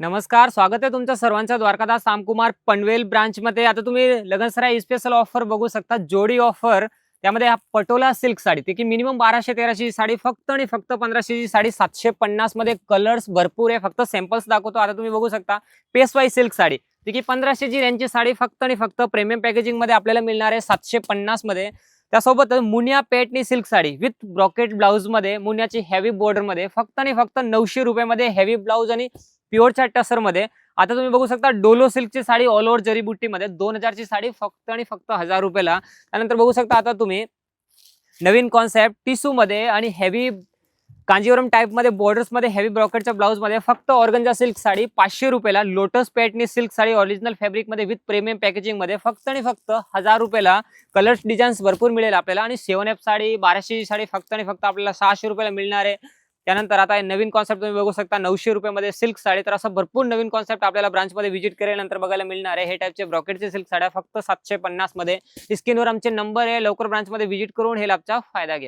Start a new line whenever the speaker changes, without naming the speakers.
नमस्कार स्वागत आहे तुमचं सर्वांचं द्वारकादास सामकुमार पनवेल ब्रांचमध्ये आता तुम्ही लगनसराय स्पेशल ऑफर बघू शकता जोडी ऑफर त्यामध्ये हा पटोला सिल्क साडी ती की मिनिमम बाराशे तेराशे साडी फक्त आणि फक्त पंधराशेची साडी सातशे पन्नासमध्ये कलर्स भरपूर आहे. फक्त सॅम्पल्स दाखवतो. आता तुम्ही बघू शकता पेसवाई सिल्क साडी ती की पंधराशेची रेंजची साडी फक्त आणि फक्त प्रीमियम पॅकेजिंगमध्ये आपल्याला मिळणार आहे सातशे पन्नासमध्ये. त्यासोबत Muniya Paithani silk sari with brocade ब्लाऊजमध्ये मुन्याची मुनियाची हेवी बॉर्डरमध्ये फक्त आणि फक्त नऊशे रुपयामध्ये हेवी ब्लाऊज आणि प्युअरच्या टसरमध्ये आता तुम्ही बघू शकता डोलो सिल्कची साडी ऑल ओव्हर जरीबुट्टीमध्ये दोन हजारची साडी फक्त आणि फक्त हजार रुपयाला. त्यानंतर बघू शकता आता तुम्ही नवीन कॉन्सेप्ट टिसू मध्ये आणि हेवी कांजीवरम टाईपमध्ये मध्ये हेवी ब्रॉकेटच्या ब्लाऊजमध्ये फक्त ऑर्गंजा सिल्क साडी पाचशे रुपयाला lotus Paithani silk sari original फॅब्रिकमध्ये with premium पॅकेजिंगमध्ये फक्त आणि फक्त हजार रुपयाला. कलर्स डिझाईन्स भरपूर मिळेल आपल्याला आणि सेवन एफ साडी बाराशेची साडी फक्त आणि फक्त आपल्याला सहाशे रुपयाला मिळणार आहे. त्यानंतर आता हे नवीन कॉन्सेप्ट तुम्ही बघू शकता. नऊशे रुपयामध्ये सिल्क साडी. तर असं भरपूर नवीन कॉन्सेप्ट आपल्याला ब्रांचमध्ये व्हिजिट केल्यानंतर बघायला मिळणार आहे. हे टाईपचे ब्रॉकेटचे सिल्क साड्या फक्त सातशे पन्नासमध्ये स्क्रीनवर आमचे नंबर आहे. लवकर ब्रांचमध्ये व्हिजिट करून हे लाभचा फायदा घ्या.